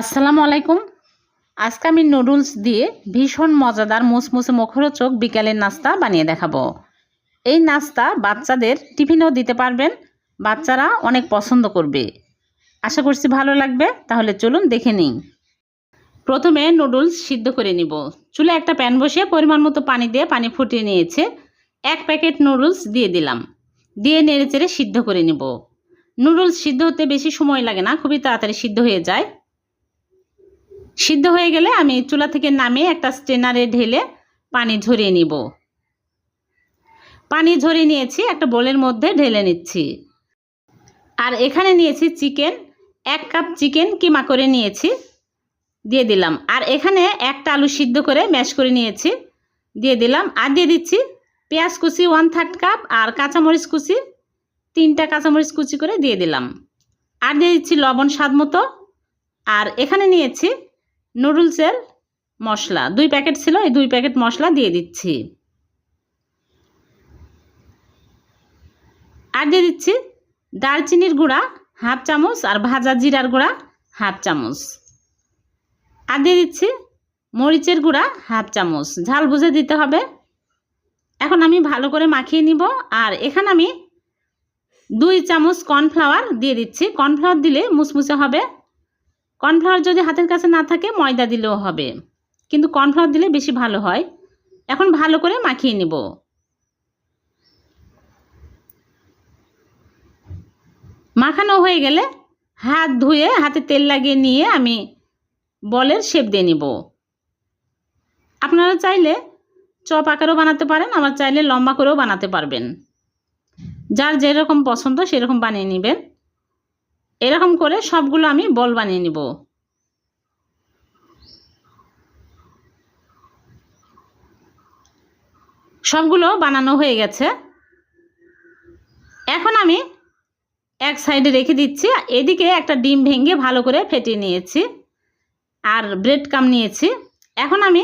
আসসালামু আলাইকুম। আজকে আমি নুডলস দিয়ে ভীষণ মজাদার মুসমুসে মুখরোচক বিকালের নাস্তা বানিয়ে দেখাবো। এই নাস্তা বাচ্চাদের টিফিনেও দিতে পারবেন, বাচ্চারা অনেক পছন্দ করবে। আশা করছি ভালো লাগবে, তাহলে চলুন দেখে নিই। প্রথমে নুডলস সিদ্ধ করে নিব। চুলে একটা প্যান বসিয়ে পরিমাণ মতো পানি দিয়ে পানি ফুটিয়ে নিয়েছে। এক প্যাকেট নুডলস দিয়ে দিলাম। দিয়ে নেড়ে চেড়ে সিদ্ধ করে নিব। নুডলস সিদ্ধ হতে বেশি সময় লাগে না, খুবই তাড়াতাড়ি সিদ্ধ হয়ে যায়। সিদ্ধ হয়ে গেলে আমি চুলা থেকে নামিয়ে একটা স্টেনারে ঢেলে পানি ঝরিয়ে নিব। পানি ঝরিয়ে নিয়েছি, একটা বোলের মধ্যে ঢেলে নিচ্ছি। আর এখানে নিয়েছি চিকেন, এক কাপ চিকেন কিমা করে নিয়েছি, দিয়ে দিলাম। আর এখানে একটা আলু সিদ্ধ করে ম্যাশ করে নিয়েছি, দিয়ে দিলাম। আর দিয়ে দিচ্ছি পেঁয়াজ কুচি, ওয়ান থার্ড কাপ, আর কাঁচামরিচ কুচি, তিনটা কাঁচামরিচ কুচি করে দিয়ে দিলাম। আর দিয়ে দিচ্ছি লবণ স্বাদ মতো। আর এখানে নিয়েছি নুডলসের মশলা। দুই প্যাকেট ছিল, এই দুই প্যাকেট মশলা দিয়ে দিচ্ছি। আর দিয়ে দিচ্ছি দারচিনির গুঁড়া, হাফ চামচ, আর ভাজা জিরার গুঁড়া, হাফ চামচ। আর দিয়ে দিচ্ছি মরিচের গুঁড়া, হাফ চামচ। ঝাল বুঝে দিতে হবে। এখন আমি ভালো করে মাখিয়ে নিব। আর এখানে আমি দুই চামচ কর্নফ্লাওয়ার দিয়ে দিচ্ছি। কর্নফ্লাওয়ার দিলে মুসমুসে হবে। কর্নফ্লাওয়ার যদি হাতের কাছে না থাকে, ময়দা দিলেও হবে। কিন্তু কর্নফ্লাওয়ার দিলে বেশি ভালো হয়। এখন ভালো করে মাখিয়ে নিব। মাখানো হয়ে গেলে হাত ধুয়ে, হাতে তেল লাগিয়ে নিয়ে আমি বলের শেপ দিয়ে নিব। আপনারা চাইলে চপ আকারও বানাতে পারেন, আবার চাইলে লম্বা করেও বানাতে পারবেন। যার যেরকম পছন্দ সেরকম বানিয়ে নেবেন। এরকম করে সবগুলো আমি বল বানিয়ে নিব। সবগুলো বানানো হয়ে গেছে। এখন আমি এক সাইডে রেখে দিচ্ছি। এদিকে একটা ডিম ভেঙে ভালো করে ফেটিয়ে নিয়েছি আর ব্রেড কাম নিয়েছি। এখন আমি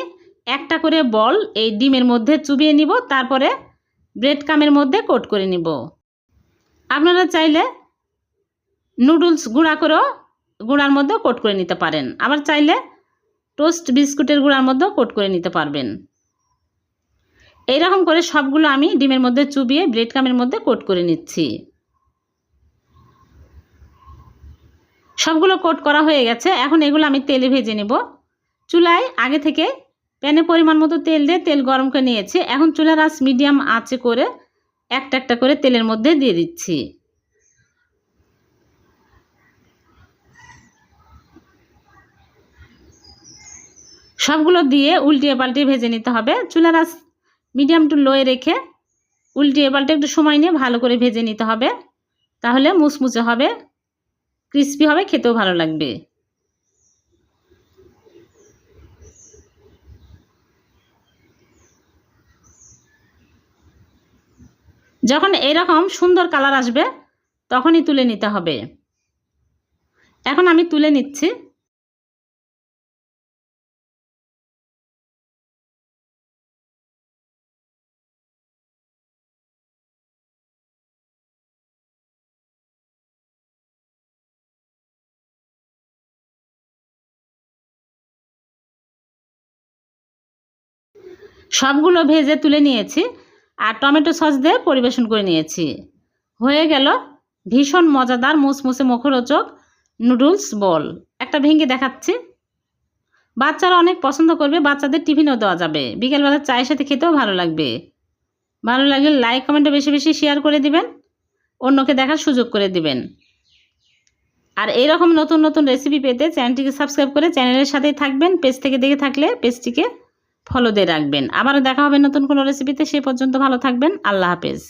একটা করে বল এই ডিমের মধ্যে চুবিয়ে নিব, তারপরে ব্রেড কামের মধ্যে কোট করে নিব। আপনারা চাইলে নুডলস গুঁড়া করেও গুঁড়ার মধ্যেও কোট করে নিতে পারেন। আবার চাইলে টোস্ট বিস্কুটের গুঁড়ার মধ্যেও কোট করে নিতে পারবেন। এইরকম করে সবগুলো আমি ডিমের মধ্যে চুবিয়ে ব্রেড কামের মধ্যে কোট করে নিচ্ছি। সবগুলো কোট করা হয়ে গেছে। এখন এগুলো আমি তেলে ভেজে নেব। চুলায় আগে থেকে প্যানে পরিমাণ মতো তেল দিয়ে তেল গরম করে নিয়েছি। এখন চুলার আঁচ মিডিয়াম আঁচে করে একটা একটা করে তেলের মধ্যে দিয়ে দিচ্ছি। সবগুলো দিয়ে উল্টিয়ে পাল্টিয়ে ভেজে নিতে হবে। চুলার আস মিডিয়াম টু লোয়ে রেখে উল্টিয়ে পাল্টে একটু সময় নিয়ে ভালো করে ভেজে নিতে হবে। তাহলে মুচমুচে হবে ক্রিস্পি হবে, খেতেও ভালো লাগবে। যখন এরকম সুন্দর কালার আসবে, তখনই তুলে নিতে হবে। এখন আমি তুলে নিচ্ছি। সবগুলো ভেজে তুলে নিয়েছি আর টমেটো সস দিয়ে পরিবেশন করে নিয়েছি। হয়ে গেল ভীষণ মজাদার মুসমুসে মুখরোচক নুডলস বল। একটা ভেঙে দেখাচ্ছি। বাচ্চারা অনেক পছন্দ করবে, বাচ্চাদের টিফিনও দেওয়া যাবে। বিকেলবেলা চায়ের সাথে খেতেও ভালো লাগবে। ভালো লাগলে লাইক, কমেন্টে বেশি বেশি শেয়ার করে দিবেন, অন্যকে দেখার সুযোগ করে দিবেন। আর এইরকম নতুন নতুন রেসিপি পেতে চ্যানেলটিকে সাবস্ক্রাইব করে চ্যানেলের সাথেই থাকবেন। পেজ থেকে দেখে থাকলে পেজটিকে ফলো দিয়ে রাখবেন। আবারও দেখা হবে নতুন কোনো রেসিপিতে সে পর্যন্ত ভালো থাকবেন। আল্লাহ হাফেজ।